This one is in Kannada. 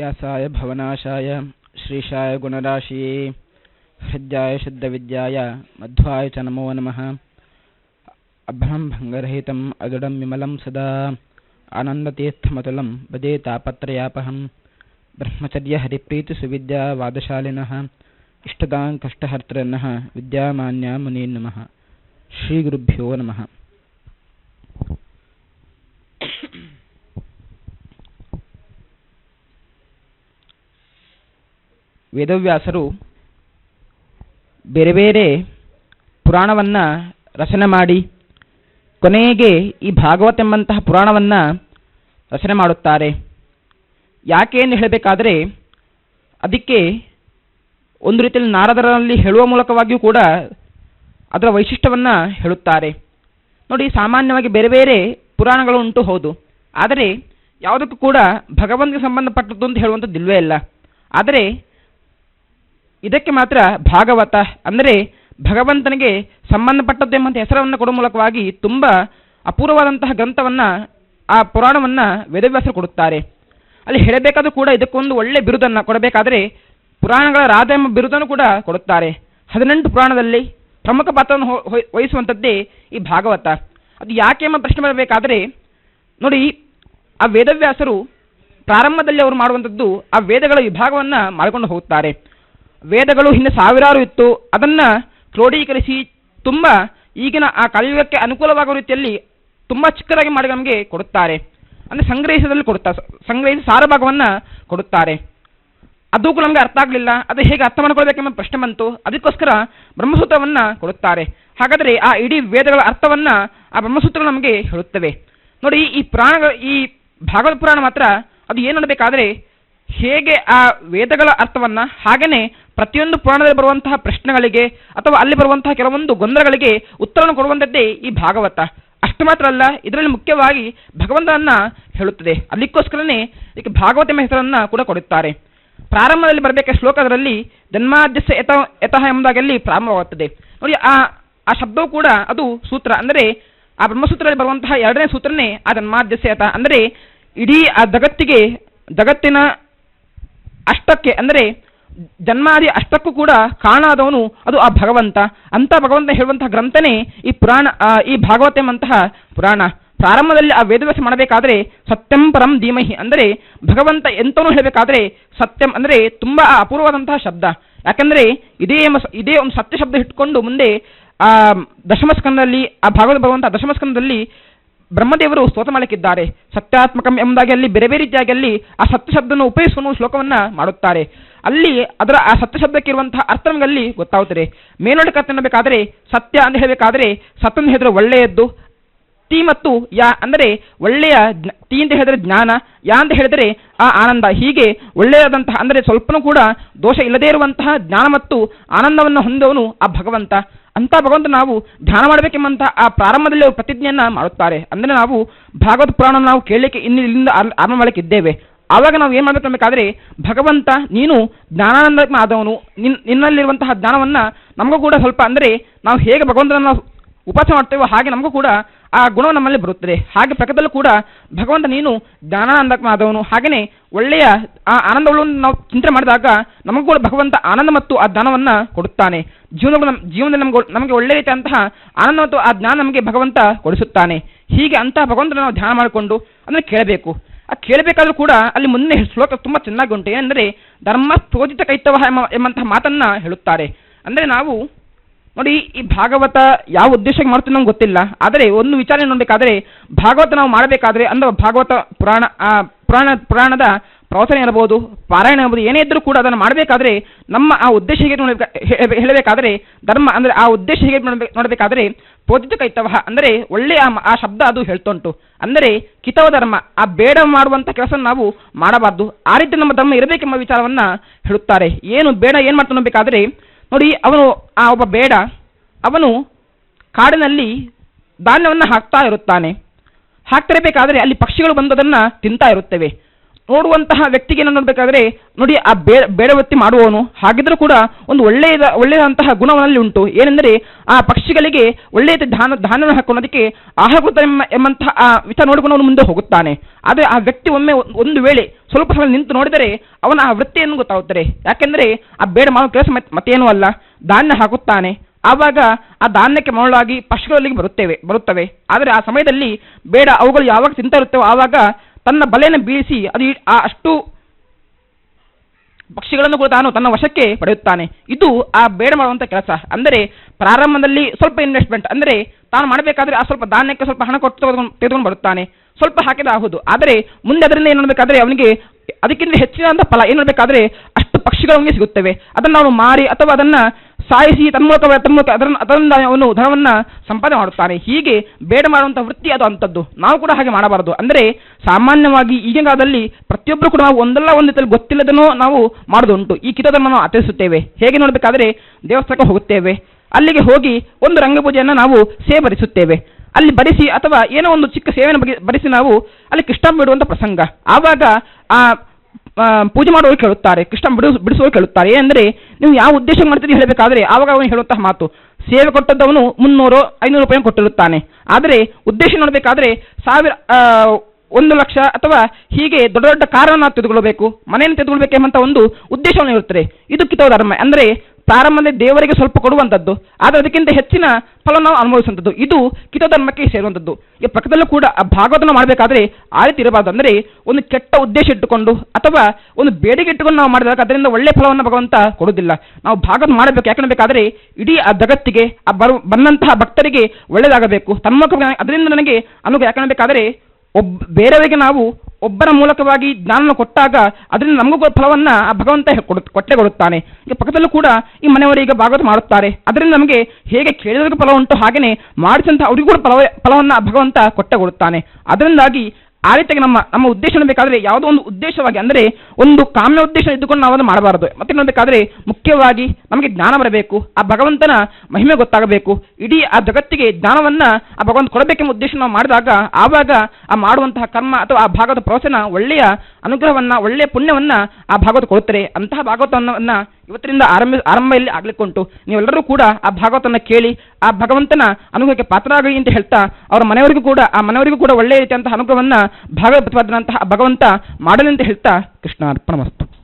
व्यासाय भवनाशाय, श्रीशाय गुणराशिये, हृद्याय शुद्धविद्याय, मध्वाय च नमो नमः। अभ्रं भङ्गरहितम्, अगडं विमलं सदा। आनन्दतीर्थमतुलं भजे तापत्रयापहं ब्रह्मचर्यहरिप्रीतिसुविद्यावादशालिनः इष्टदाङ्कष्टहर्तृन्नः विद्यामान्या मुनीन् नमः। श्रीगुरुभ्यो नमः। ವೇದವ್ಯಾಸರು ಬೇರೆ ಬೇರೆ ಪುರಾಣವನ್ನು ರಚನೆ ಮಾಡಿ ಕೊನೆಗೆ ಈ ಭಾಗವತ ಎಂಬಂತಹ ಪುರಾಣವನ್ನು ರಚನೆ ಮಾಡುತ್ತಾರೆ. ಯಾಕೆ ಯಾಕೇನು ಹೇಳಬೇಕಾದರೆ ಅದಕ್ಕೆ ಒಂದು ರೀತಿಯಲ್ಲಿ ನಾರದರಲ್ಲಿ ಹೇಳುವ ಮೂಲಕವಾಗಿಯೂ ಕೂಡ ಅದರ ವೈಶಿಷ್ಟ್ಯವನ್ನು ಹೇಳುತ್ತಾರೆ. ನೋಡಿ, ಸಾಮಾನ್ಯವಾಗಿ ಬೇರೆ ಬೇರೆ ಪುರಾಣಗಳು ಉಂಟು ಹೌದು. ಆದರೆ ಯಾವುದಕ್ಕೂ ಕೂಡ ಭಗವಂತಿಗೆ ಸಂಬಂಧಪಟ್ಟದ್ದು ಅಂತ ಹೇಳುವಂಥದ್ದು ಇಲ್ಲವೇ ಇಲ್ಲ. ಆದರೆ ಇದಕ್ಕೆ ಮಾತ್ರ ಭಾಗವತ ಅಂದರೆ ಭಗವಂತನಿಗೆ ಸಂಬಂಧಪಟ್ಟದ್ದು ಎಂಬಂಥ ಹೆಸರನ್ನು ಕೊಡುವ ಮೂಲಕವಾಗಿ ತುಂಬ ಅಪೂರ್ವವಾದಂತಹ ಗ್ರಂಥವನ್ನು, ಆ ಪುರಾಣವನ್ನು ವೇದವ್ಯಾಸರು ಕೊಡುತ್ತಾರೆ. ಅಲ್ಲಿ ಹೇಳಬೇಕಾದ್ರೂ ಕೂಡ ಇದಕ್ಕೊಂದು ಒಳ್ಳೆ ಬಿರುದನ್ನು ಕೊಡಬೇಕಾದರೆ ಪುರಾಣಗಳ ರಾಜ ಎಂಬ ಬಿರುದನ್ನು ಕೂಡ ಕೊಡುತ್ತಾರೆ. ಹದಿನೆಂಟು ಪುರಾಣದಲ್ಲಿ ಪ್ರಮುಖ ಪಾತ್ರವನ್ನು ವಹಿಸುವಂಥದ್ದೇ ಈ ಭಾಗವತ. ಅದು ಯಾಕೆ ಎಂಬ ಪ್ರಶ್ನೆ ಬರಬೇಕಾದರೆ, ನೋಡಿ, ಆ ವೇದವ್ಯಾಸರು ಪ್ರಾರಂಭದಲ್ಲಿ ಅವರು ಮಾಡುವಂಥದ್ದು ಆ ವೇದಗಳ ವಿಭಾಗವನ್ನು ಮಾಡಿಕೊಂಡು ಹೋಗುತ್ತಾರೆ. ವೇದಗಳು ಹಿಂದೆ ಸಾವಿರಾರು ಇತ್ತು. ಅದನ್ನು ಕ್ರೋಢೀಕರಿಸಿ ತುಂಬ ಈಗಿನ ಆ ಕಲಿಯುಗಕ್ಕೆ ಅನುಕೂಲವಾಗುವ ರೀತಿಯಲ್ಲಿ ತುಂಬ ಚಿಕ್ಕದಾಗಿ ಮಾಡಿ ನಮಗೆ ಕೊಡುತ್ತಾರೆ. ಅಂದರೆ ಸಂಗ್ರಹಿಸದಲ್ಲಿ ಕೊಡುತ್ತಾರೆ ಸಂಗ್ರಹಿಸಿ ಸಾರಭಾಗವನ್ನು ಕೊಡುತ್ತಾರೆ. ಅದು ಕೂಡ ನಮಗೆ ಅರ್ಥ ಆಗಲಿಲ್ಲ. ಅದು ಹೇಗೆ ಅರ್ಥ ಮಾಡ್ಕೊಳ್ಬೇಕೆಂಬ ಪ್ರಶ್ನೆ ಬಂತು. ಅದಕ್ಕೋಸ್ಕರ ಬ್ರಹ್ಮಸೂತ್ರವನ್ನು ಕೊಡುತ್ತಾರೆ. ಹಾಗಾದರೆ ಆ ಇಡೀ ವೇದಗಳ ಅರ್ಥವನ್ನು ಆ ಬ್ರಹ್ಮಸೂತ್ರಗಳು ನಮಗೆ ಹೇಳುತ್ತವೆ. ನೋಡಿ, ಈ ಪುರಾಣ ಈ ಭಾಗವತ ಪುರಾಣ ಮಾತ್ರ ಅದು ಏನು ಮಾಡಬೇಕಾದ್ರೆ ಹೇಗೆ ಆ ವೇದಗಳ ಅರ್ಥವನ್ನ ಹಾಗೆಯೇ ಪ್ರತಿಯೊಂದು ಪುರಾಣದಲ್ಲಿ ಬರುವಂತಹ ಪ್ರಶ್ನೆಗಳಿಗೆ ಅಥವಾ ಅಲ್ಲಿ ಬರುವಂತಹ ಕೆಲವೊಂದು ಗೊಂದಲಗಳಿಗೆ ಉತ್ತರವನ್ನು ಕೊಡುವಂಥದ್ದೇ ಈ ಭಾಗವತ. ಅಷ್ಟು ಮಾತ್ರ ಅಲ್ಲ, ಇದರಲ್ಲಿ ಮುಖ್ಯವಾಗಿ ಭಗವಂತನನ್ನ ಹೇಳುತ್ತದೆ. ಅದಕ್ಕೋಸ್ಕರನೇ ಇದಕ್ಕೆ ಭಾಗವತ ಎಂಬ ಹೆಸರನ್ನು ಕೂಡ ಕೊಡುತ್ತಾರೆ. ಪ್ರಾರಂಭದಲ್ಲಿ ಬರಬೇಕಾದ ಶ್ಲೋಕದಲ್ಲಿ ಜನ್ಮಾದ್ಯಸ್ಯ ಯತ, ಯತಃ ಎಂಬುದಾಗಲ್ಲಿ ಪ್ರಾರಂಭವಾಗುತ್ತದೆ. ನೋಡಿ, ಆ ಆ ಶಬ್ದವು ಕೂಡ ಅದು ಸೂತ್ರ. ಅಂದರೆ ಆ ಬ್ರಹ್ಮಸೂತ್ರದಲ್ಲಿ ಬರುವಂತಹ ಎರಡನೇ ಸೂತ್ರನೇ ಆ ಜನ್ಮಾದ್ಯಸ್ಯ ಯಥ ಅಂದರೆ ಇಡೀ ಆ ಜಗತ್ತಿಗೆ, ಜಗತ್ತಿನ ಅಷ್ಟಕ್ಕೆ, ಅಂದರೆ ಜನ್ಮಾದಿ ಅಷ್ಟಕ್ಕೂ ಕೂಡ ಕಾಣಾದವನು ಅದು ಆ ಭಗವಂತ. ಅಂತ ಭಗವಂತ ಹೇಳುವಂತಹ ಗ್ರಂಥನೇ ಈ ಪುರಾಣ ಈ ಭಾಗವತ ಎಂಬಂತಹ ಪುರಾಣ. ಪ್ರಾರಂಭದಲ್ಲಿ ಆ ವೇದವ್ಯಾಸ ಮಾಡಬೇಕಾದ್ರೆ ಸತ್ಯಂ ಪರಂ ಧೀಮಹಿ. ಅಂದರೆ ಭಗವಂತ ಎಂತನೂ ಹೇಳಬೇಕಾದ್ರೆ ಸತ್ಯಂ ಅಂದರೆ ತುಂಬ ಅಪೂರ್ವವಾದಂತಹ ಶಬ್ದ. ಯಾಕಂದರೆ ಇದೇ ಇದೇ ಒಂದು ಸತ್ಯ ಶಬ್ದ ಇಟ್ಕೊಂಡು ಮುಂದೆ ಆ ದಶಮಸ್ಕಂದದಲ್ಲಿ ಆ ಭಾಗವತ ಭಗವಂತ ದಶಮಸ್ಕಂದದಲ್ಲಿ ಬ್ರಹ್ಮದೇವರು ಸ್ತೋತ್ರ ಮಾಡಲಿಕ್ಕಿದ್ದಾರೆ. ಸತ್ಯಾತ್ಮಕಂ ಎಂಬುದಾಗಿ ಅಲ್ಲಿ ಬೇರೆ ಬೇರೆ ರೀತಿಯಾಗಿ ಅಲ್ಲಿ ಆ ಸತ್ಯ ಶಬ್ದವನ್ನು ಉಪಯೋಗಿಸುವ ಶ್ಲೋಕವನ್ನು ಮಾಡುತ್ತಾರೆ. ಅಲ್ಲಿ ಅದರ ಆ ಸತ್ಯ ಶಬ್ದಕ್ಕೆ ಇರುವಂತಹ ಅರ್ಥ ನಮಗೆ ಅಲ್ಲಿ ಗೊತ್ತಾಗುತ್ತದೆ ಮೇಲ್ನೋಟಕ್ಕೆ ಸತ್ಯ ಅಂತ ಹೇಳಬೇಕಾದರೆ ಸತ್ಯ ಹೇಳಿದ್ರೆ ಒಳ್ಳೆಯದ್ದು ಟಿ ಮತ್ತು ಯಾ ಅಂದರೆ ಒಳ್ಳೆಯ ಟಿ ಅಂತ ಹೇಳಿದರೆ ಜ್ಞಾನ, ಯಾ ಅಂತ ಹೇಳಿದರೆ ಆ ಆನಂದ. ಹೀಗೆ ಒಳ್ಳೆಯದಂತಹ, ಅಂದರೆ ಸ್ವಲ್ಪನೂ ಕೂಡ ದೋಷ ಇಲ್ಲದೇ ಇರುವಂತಹ ಜ್ಞಾನ ಮತ್ತು ಆನಂದವನ್ನು ಹೊಂದವನು ಆ ಭಗವಂತ. ಅಂತ ಭಗವಂತ ನಾವು ಧ್ಯಾನ ಮಾಡಬೇಕೆಂಬಂತಹ ಆ ಪ್ರಾರಂಭದಲ್ಲಿ ಪ್ರತಿಜ್ಞೆಯನ್ನು ಮಾಡುತ್ತಾರೆ. ಅಂದರೆ ನಾವು ಭಾಗವತ ಪುರಾಣ ನಾವು ಕೇಳಲಿಕ್ಕೆ ಇನ್ನು ಇಲ್ಲಿಂದ ಆರಂಭ ಮಾಡಲಿಕ್ಕೆ ಇದ್ದೇವೆ. ಆವಾಗ ನಾವು ಏನು ಮಾಡಬೇಕು ಭಗವಂತ ನೀನು ಜ್ಞಾನಾನಂದ ಆದವನು. ನಿನ್ ನಿನ್ನಲ್ಲಿರುವಂತಹ ಜ್ಞಾನವನ್ನು ನಮಗೂ ಕೂಡ ಸ್ವಲ್ಪ ಅಂದರೆ ನಾವು ಹೇಗೆ ಭಗವಂತನನ್ನು ಉಪಾಸ ಮಾಡ್ತೇವೋ ಹಾಗೆ ನಮಗೂ ಕೂಡ ಆ ಗುಣ ನಮ್ಮಲ್ಲಿ ಬರುತ್ತದೆ. ಹಾಗೆ ಪ್ರಕೃತದಲ್ಲೂ ಕೂಡ ಭಗವಂತ ನೀನು ಜ್ಞಾನಾನಂದಕನಾದವನು. ಹಾಗೆಯೇ ಒಳ್ಳೆಯ ಆ ಆನಂದವನ್ನು ನಾವು ಚಿಂತನೆ ಮಾಡಿದಾಗ ನಮಗೂ ಕೂಡ ಭಗವಂತ ಆನಂದ ಮತ್ತು ಆ ಜ್ಞಾನವನ್ನು ಕೊಡುತ್ತಾನೆ. ಜೀವನ ಜೀವನದಲ್ಲಿ ನಮಗೆ ನಮಗೆ ಒಳ್ಳೆಯ ರೀತಿಯಂತಹ ಆನಂದ ಮತ್ತು ಆ ಜ್ಞಾನ ನಮಗೆ ಭಗವಂತ ಕೊಡಿಸುತ್ತಾನೆ. ಹೀಗೆ ಅಂತಹ ಭಗವಂತನ ನಾವು ಧ್ಯಾನ ಮಾಡಿಕೊಂಡು ಅದನ್ನು ಕೇಳಬೇಕು. ಆ ಕೇಳಬೇಕಾದ್ರೂ ಕೂಡ ಅಲ್ಲಿ ಮುಂದೆ ಶ್ಲೋಕ ತುಂಬ ಚೆನ್ನಾಗಿ ಉಂಟು. ಏನಂದರೆ ಧರ್ಮ ಪ್ರೋಜಿತ ಕೈತವ ಎಂಬ, ಎಂಬಂತಹ ಮಾತನ್ನು ಹೇಳುತ್ತಾರೆ. ಅಂದರೆ ನಾವು ನೋಡಿ, ಈ ಭಾಗವತ ಯಾವ ಉದ್ದೇಶಕ್ಕೆ ಮಾಡ್ತೀವಿ ನಮ್ಗೆ ಗೊತ್ತಿಲ್ಲ. ಆದರೆ ಒಂದು ವಿಚಾರ ನೋಡಬೇಕಾದ್ರೆ, ಭಾಗವತ ನಾವು ಮಾಡಬೇಕಾದ್ರೆ ಅಂದ್ರೆ ಭಾಗವತ ಪುರಾಣ, ಆ, ಪುರಾಣ, ಪುರಾಣದ ಪ್ರವಚನ ಇರಬಹುದು ಪಾರಾಯಣ ಇರಬಹುದು ಏನೇ ಇದ್ದರೂ ಕೂಡ ಅದನ್ನು ಮಾಡಬೇಕಾದ್ರೆ, ನಮ್ಮ ಆ ಉದ್ದೇಶ ಹೇಗೆ ಹೇಳಬೇಕಾದ್ರೆ, ಧರ್ಮ ಅಂದರೆ ಆ ಉದ್ದೇಶ ಹೇಗೆ ನೋಡಬೇಕಾದ್ರೆ ಪೋಜಿತ ಕೈತವ ಅಂದರೆ ಒಳ್ಳೆಯ ಆ ಶಬ್ದ ಅದು ಹೇಳ್ತುಂಟು. ಅಂದರೆ ಕಿತವ ಧರ್ಮ, ಆ ಬೇಡ ಮಾಡುವಂಥ ಕೆಲಸ ನಾವು ಮಾಡಬಾರ್ದು. ಆ ರೀತಿ ನಮ್ಮ ಧರ್ಮ ಇರಬೇಕೆಂಬ ವಿಚಾರವನ್ನು ಹೇಳುತ್ತಾರೆ. ಏನು ಬೇಡ, ಏನು ಮಾಡ್ತಾ ಬೇಕಾದರೆ ನೋಡಿ, ಅವನು, ಆ ಒಬ್ಬ ಬೇಡ. ಅವನು ಕಾಡಿನಲ್ಲಿ ಧಾನ್ಯವನ್ನು ಹಾಕ್ತಾ ಇರುತ್ತಾನೆ. ಹಾಕ್ತಿರಬೇಕಾದರೆ ಅಲ್ಲಿ ಪಕ್ಷಿಗಳು ಬಂದು ಅದನ್ನು ತಿಂತಾ ಇರುತ್ತವೆ. ನೋಡುವಂತಹ ವ್ಯಕ್ತಿಗೆ ಏನು ಮಾಡಬೇಕಾದ್ರೆ ನೋಡಿ, ಆ ಬೇ ಬೇಡವತ್ತಿ ಮಾಡುವವನು. ಹಾಗಿದ್ರೂ ಕೂಡ ಒಂದು ಒಳ್ಳೆಯದ, ಒಳ್ಳೆಯದಂತಹ ಗುಣವನ್ನಲ್ಲಿ ಉಂಟು. ಏನೆಂದರೆ, ಆ ಪಕ್ಷಿಗಳಿಗೆ ಒಳ್ಳೆಯ ಧಾನ ಧಾನ್ಯವನ್ನು ಹಾಕೊಳ್ಳೋದಕ್ಕೆ ಆಹಾರ ಎಂಬ, ಎಂಬಂತಹ ಆ ವಿಚಾರ ನೋಡಿಕೊಂಡು ಅವನು ಮುಂದೆ ಹೋಗುತ್ತಾನೆ. ಆದರೆ ಆ ವ್ಯಕ್ತಿ ಒಮ್ಮೆ ಒಂದು ವೇಳೆ ಸ್ವಲ್ಪ ಸಮಯ ನಿಂತು ನೋಡಿದರೆ ಅವನ ಆ ವೃತ್ತಿಯನ್ನು ಗೊತ್ತಾಗುತ್ತದೆ? ಯಾಕೆಂದರೆ, ಆ ಬೇಡ ಮಾಡುವ ಕೆಲಸ ಮತ್- ಮತ್ತೇನೂ ಅಲ್ಲ. ಧಾನ್ಯ ಹಾಕುತ್ತಾನೆ. ಆವಾಗ ಆ ಧಾನ್ಯಕ್ಕೆ ಮರಳಾಗಿ ಪಶುಗಳಲ್ಲಿ ಬರುತ್ತೇವೆ, ಬರುತ್ತವೆ. ಆದರೆ ಆ ಸಮಯದಲ್ಲಿ ಬೇಡ, ಅವುಗಳು ಯಾವಾಗ ತಿಂತಾ ಇರುತ್ತೇವೋ ಆವಾಗ ತನ್ನ ಬಲೆಯನ್ನು ಬೀಳಿಸಿ ಅದು ಆ ಅಷ್ಟು ಪಕ್ಷಿಗಳನ್ನು ಕೂಡ ತಾನು ತನ್ನ ವಶಕ್ಕೆ ಪಡೆಯುತ್ತಾನೆ. ಇದು ಆ ಬೇಡ ಮಾಡುವಂಥ ಕೆಲಸ. ಅಂದರೆ ಪ್ರಾರಂಭದಲ್ಲಿ ಸ್ವಲ್ಪ ಇನ್ವೆಸ್ಟ್ಮೆಂಟ್ ಅಂದರೆ ತಾನು ಮಾಡಬೇಕಾದ್ರೆ ಆ ಸ್ವಲ್ಪ ಧಾನ್ಯಕ್ಕೆ ಸ್ವಲ್ಪ ಹಣ ಕೊಟ್ಟು ತೆಗೆದುಕೊಂಡು ಬರುತ್ತಾನೆ. ಸ್ವಲ್ಪ ಹಾಕಿದ ಆಗುವುದು ಆದರೆ ಮುಂದೆ ಅದರಿಂದ ಏನು ಮಾಡಬೇಕಾದ್ರೆ ಅವನಿಗೆ ಅದಕ್ಕಿಂತ ಹೆಚ್ಚಿನ ಫಲ ಏನು ಹೇಳಬೇಕಾದ್ರೆ ಅಷ್ಟು ಪಕ್ಷಿಗಳು ಅವನಿಗೆ ಸಿಗುತ್ತವೆ. ಅದನ್ನು ಅವನು ಮಾರಿ ಅಥವಾ ಅದನ್ನು ಸಾಯಿಸಿ ತನ್ಮೂಲಕ ತನ್ಮೂಲಕ ಅದನ್ನು ಅದರಿಂದ ಅವನು ಧನವನ್ನು ಸಂಪಾದನೆ ಮಾಡುತ್ತಾನೆ. ಹೀಗೆ ಬೇಡ ಮಾಡುವಂಥ ವೃತ್ತಿ ಅದು ಅಂಥದ್ದು. ನಾವು ಕೂಡ ಹಾಗೆ ಮಾಡಬಾರದು. ಅಂದರೆ ಸಾಮಾನ್ಯವಾಗಿ ಈಗಿನ ಕಾಲದಲ್ಲಿ ಪ್ರತಿಯೊಬ್ಬರು ಕೂಡ ನಾವು ಒಂದಲ್ಲ ಒಂದು ರೀತಿಯಲ್ಲಿ ಗೊತ್ತಿಲ್ಲದನೋ ನಾವು ಮಾಡೋದುಂಟು ಈ ಕಿತಧರ್ಮ ನಾವು ಆಚರಿಸುತ್ತೇವೆ. ಹೇಗೆ ನೋಡಬೇಕಾದ್ರೆ ದೇವಸ್ಥಾನಕ್ಕೆ ಹೋಗುತ್ತೇವೆ. ಅಲ್ಲಿಗೆ ಹೋಗಿ ಒಂದು ರಂಗಪೂಜೆಯನ್ನು ನಾವು ಸೇವರಿಸುತ್ತೇವೆ ಅಲ್ಲಿ ಬಡಿಸಿ ಅಥವಾ ಏನೋ ಒಂದು ಚಿಕ್ಕ ಸೇವೆಯನ್ನು ಬಗೆ ಬಡಿಸಿ ನಾವು ಅಲ್ಲಿ ಕೃಷ್ಣ ಬಿಡುವಂಥ ಪ್ರಸಂಗ. ಆವಾಗ ಆ ಪೂಜೆ ಮಾಡುವವರು ಕೇಳುತ್ತಾರೆ ಕೃಷ್ಣ ಬಿಡು, ಬಿಡಿಸುವವರು ಕೇಳುತ್ತಾರೆ. ಏನೆಂದರೆ, ನೀವು ಯಾವ ಉದ್ದೇಶ ಮಾಡ್ತೀರಿ ಹೇಳಬೇಕಾದ್ರೆ, ಆವಾಗ ಅವನು ಹೇಳುವಂತಹ ಮಾತು, ಸೇವೆ ಕೊಟ್ಟದ್ದವನು ಮುನ್ನೂರು, ಐನೂರು ರೂಪಾಯಿ ಕೊಟ್ಟಿರುತ್ತಾನೆ. ಆದರೆ, ಉದ್ದೇಶ ನೋಡಬೇಕಾದ್ರೆ, ಸಾವಿರ ಒಂದು ಲಕ್ಷ ಅಥವಾ ಹೀಗೆ ದೊಡ್ಡ ದೊಡ್ಡ ಕಾರನ್ನು ತೆಗೆದುಕೊಳ್ಳಬೇಕು, ಮನೆಯನ್ನು ತೆಗೆದುಕೊಳ್ಬೇಕೆಂಬಂತ ಒಂದು ಉದ್ದೇಶವನ್ನು ಇರುತ್ತದೆ ಇದು ಕಿತವ ಧರ್ಮ. ಅಂದರೆ ಪ್ರಾರಂಭದಲ್ಲಿ ದೇವರಿಗೆ ಸ್ವಲ್ಪ ಕೊಡುವಂಥದ್ದು ಆದರೆ ಅದಕ್ಕಿಂತ ಹೆಚ್ಚಿನ ಫಲ ನಾವು ಅನುಭವಿಸುವಂಥದ್ದು ಇದು ಕಿತ ಧರ್ಮಕ್ಕೆ ಸೇರುವಂಥದ್ದು ಈ ಪಕ್ಕದಲ್ಲೂ ಕೂಡ ಆ ಭಾಗವತನ ಮಾಡಬೇಕಾದ್ರೆ ಆ ರೀತಿ ಇರಬಾರ್ದು. ಅಂದರೆ ಒಂದು ಕೆಟ್ಟ ಉದ್ದೇಶ ಇಟ್ಟುಕೊಂಡು ಅಥವಾ ಒಂದು ಬೇಡಿಕೆ ಇಟ್ಟುಕೊಂಡು ನಾವು ಮಾಡಿದಾಗ ಅದರಿಂದ ಒಳ್ಳೆಯ ಫಲವನ್ನು ಭಗವಂತ ಕೊಡುವುದಿಲ್ಲ. ನಾವು ಭಾಗವತ ಮಾಡಬೇಕು ಯಾಕಂದ್ರೆ ಬೇಕಾದರೆ ಇಡೀ ಆ ಜಗತ್ತಿಗೆ, ಆ ಬರು ಬಂದಂತಹ ಭಕ್ತರಿಗೆ ಒಳ್ಳೆಯದಾಗಬೇಕು. ತಮ್ಮ ಅದರಿಂದ ನನಗೆ ಅನುಗ್ರಹ ಯಾಕಂದ್ರೆ ಬೇಕಾದ್ರೆ ಒಬ್ಬ ಬೇರೆಯವರಿಗೆ ನಾವು ಒಬ್ಬರ ಮೂಲಕವಾಗಿ ಜ್ಞಾನವನ್ನು ಕೊಟ್ಟಾಗ ಅದರಿಂದ ನಮಗೂ ಫಲವನ್ನ ಆ ಭಗವಂತ ಕೊಟ್ಟೆ ಕೊಡುತ್ತಾನೆ. ಈಗ ಪಕ್ಕದಲ್ಲೂ ಕೂಡ ಈ ಮನೆಯವರು ಈಗ ಭಾಗವತ ಮಾಡುತ್ತಾರೆ. ಅದರಿಂದ ನಮಗೆ ಹೇಗೆ ಕೇಳಿದವರಿಗೂ ಫಲ ಉಂಟು ಹಾಗೆಯೇ ಮಾಡಿಸಿದಂತಹ ಅವರಿಗೂ ಕೂಡ ಫಲ ಫಲವನ್ನು ಭಗವಂತ ಕೊಟ್ಟೆ ಕೊಡುತ್ತಾನೆ. ಅದರಿಂದಾಗಿ ಆ ರೀತಿಯಾಗಿ ನಮ್ಮ ನಮ್ಮ ಉದ್ದೇಶ ಬೇಕಾದರೆ ಯಾವುದೋ ಒಂದು ಉದ್ದೇಶವಾಗಿ ಅಂದರೆ ಒಂದು ಕಾಮ್ಯ ಉದ್ದೇಶ ಇದ್ದುಕೊಂಡು ನಾವು ಅದನ್ನು ಮಾಡಬಾರದು. ಮತ್ತೆ ನೋಡಬೇಕಾದ್ರೆ ಮುಖ್ಯವಾಗಿ ನಮಗೆ ಜ್ಞಾನ ಬರಬೇಕು, ಆ ಭಗವಂತನ ಮಹಿಮೆ ಗೊತ್ತಾಗಬೇಕು, ಇಡೀ ಆ ಜಗತ್ತಿಗೆ ಜ್ಞಾನವನ್ನು ಆ ಭಗವಂತ ಕೊಡಬೇಕೆಂಬ ಉದ್ದೇಶ ನಾವು ಮಾಡಿದಾಗ ಆವಾಗ ಆ ಮಾಡುವಂತಹ ಕರ್ಮ ಅಥವಾ ಆ ಭಾಗದ ಪ್ರವಚನ ಒಳ್ಳೆಯ ಅನುಗ್ರಹವನ್ನು, ಒಳ್ಳೆಯ ಪುಣ್ಯವನ್ನು ಆ ಭಾಗವತ ಕೊಡುತ್ತಾರೆ. ಅಂತಹ ಭಾಗವತವನ್ನು ಇವತ್ತರಿಂದ ಆರಂಭ, ಆರಂಭದಲ್ಲಿ ಇಲ್ಲಿ ಉಂಟು ನೀವೆಲ್ಲರೂ ಕೂಡ ಆ ಭಾಗವತನ್ನು ಕೇಳಿ, ಆ ಭಗವಂತನ ಅನುಗ್ರಹಕ್ಕೆ ಪಾತ್ರರಾಗಲಿ ಅಂತ ಹೇಳ್ತಾ, ಅವರ ಮನೆಯವರಿಗೂ ಕೂಡ, ಆ ಮನೆಯವರಿಗೂ ಕೂಡ ಒಳ್ಳೆಯ ರೀತಿಯಂತಹ ಅನುಗ್ರಹವನ್ನ ಭಾಗವತವಾದಂತಹ ಭಗವಂತ ಮಾಡಲಿ ಅಂತ ಹೇಳ್ತಾ ಕೃಷ್ಣ ಅರ್ಪಣಮಸ್ತು